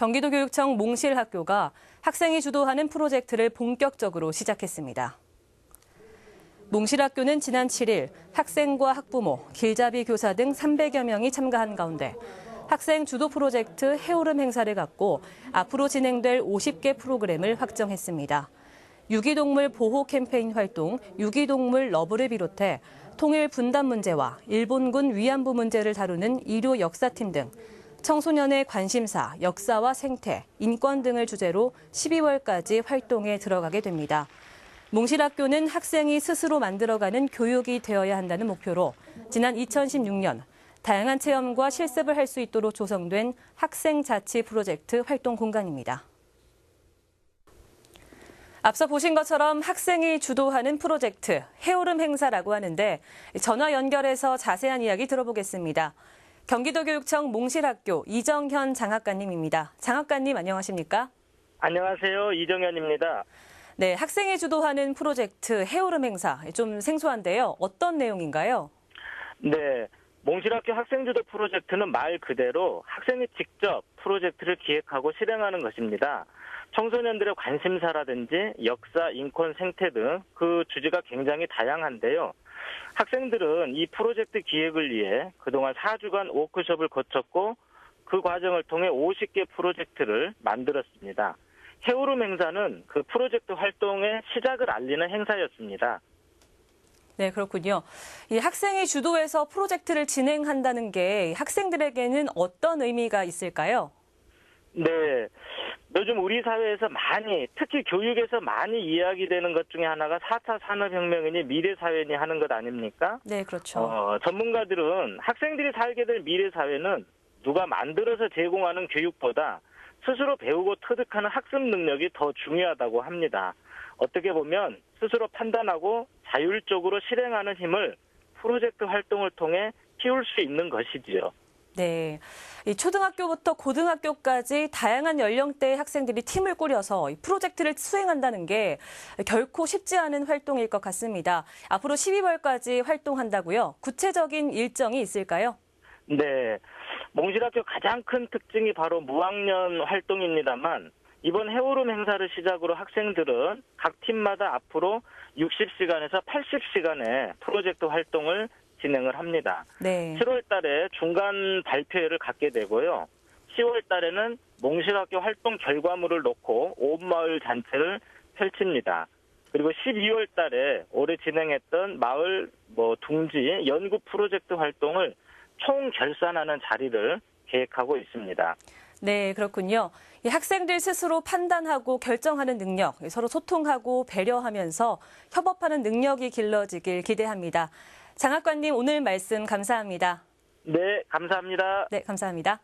경기도교육청 몽실학교가 학생이 주도하는 프로젝트를 본격적으로 시작했습니다. 몽실학교는 지난 7일 학생과 학부모, 길잡이 교사 등 300여 명이 참가한 가운데 학생 주도 프로젝트 해오름 행사를 갖고 앞으로 진행될 50개 프로그램을 확정했습니다. 유기동물 보호 캠페인 활동, 유기동물 러브를 비롯해 통일 분단 문제와 일본군 위안부 문제를 다루는 일요 역사팀 등 청소년의 관심사, 역사와 생태, 인권 등을 주제로 12월까지 활동에 들어가게 됩니다. 몽실학교는 학생이 스스로 만들어가는 교육이 되어야 한다는 목표로 지난 2016년 다양한 체험과 실습을 할 수 있도록 조성된 학생 자치 프로젝트 활동 공간입니다. 앞서 보신 것처럼 학생이 주도하는 프로젝트 해오름 행사라고 하는데 전화 연결해서 자세한 이야기 들어보겠습니다. 경기도교육청 몽실학교 이정현 장학관님입니다. 장학관님 안녕하십니까? 안녕하세요. 이정현입니다. 네, 학생이 주도하는 프로젝트 해오름 행사 좀 생소한데요. 어떤 내용인가요? 네. 몽실학교 학생 주도 프로젝트는 말 그대로 학생이 직접 프로젝트를 기획하고 실행하는 것입니다. 청소년들의 관심사라든지 역사, 인권, 생태 등 그 주제가 굉장히 다양한데요. 학생들은 이 프로젝트 기획을 위해 그동안 4주간 워크숍을 거쳤고 그 과정을 통해 50개 프로젝트를 만들었습니다. 해오름 행사는 그 프로젝트 활동의 시작을 알리는 행사였습니다. 네, 그렇군요. 이 학생이 주도해서 프로젝트를 진행한다는 게 학생들에게는 어떤 의미가 있을까요? 네. 요즘 우리 사회에서 많이, 특히 교육에서 많이 이야기되는 것 중에 하나가 4차 산업혁명이니 미래사회니 하는 것 아닙니까? 네, 그렇죠. 어, 전문가들은 학생들이 살게 될 미래사회는 누가 만들어서 제공하는 교육보다 스스로 배우고 터득하는 학습 능력이 더 중요하다고 합니다. 어떻게 보면 스스로 판단하고 자율적으로 실행하는 힘을 프로젝트 활동을 통해 키울 수 있는 것이지요. 네. 이 초등학교부터 고등학교까지 다양한 연령대의 학생들이 팀을 꾸려서 이 프로젝트를 수행한다는 게 결코 쉽지 않은 활동일 것 같습니다. 앞으로 12월까지 활동한다고요? 구체적인 일정이 있을까요? 네. 몽실학교 가장 큰 특징이 바로 무학년 활동입니다만 이번 해오름 행사를 시작으로 학생들은 각 팀마다 앞으로 60시간에서 80시간의 프로젝트 활동을 진행을 합니다. 네. 7월 달에 중간 발표회를 갖게 되고요. 10월 달에는 몽실학교 활동 결과물을 놓고 온 마을 잔치를 펼칩니다. 그리고 12월 달에 올해 진행했던 마을 뭐 둥지 연구 프로젝트 활동을 총 결산하는 자리를 계획하고 있습니다. 네, 그렇군요. 이 학생들 스스로 판단하고 결정하는 능력, 서로 소통하고 배려하면서 협업하는 능력이 길러지길 기대합니다. 장학관님 오늘 말씀 감사합니다. 네, 감사합니다. 네, 감사합니다.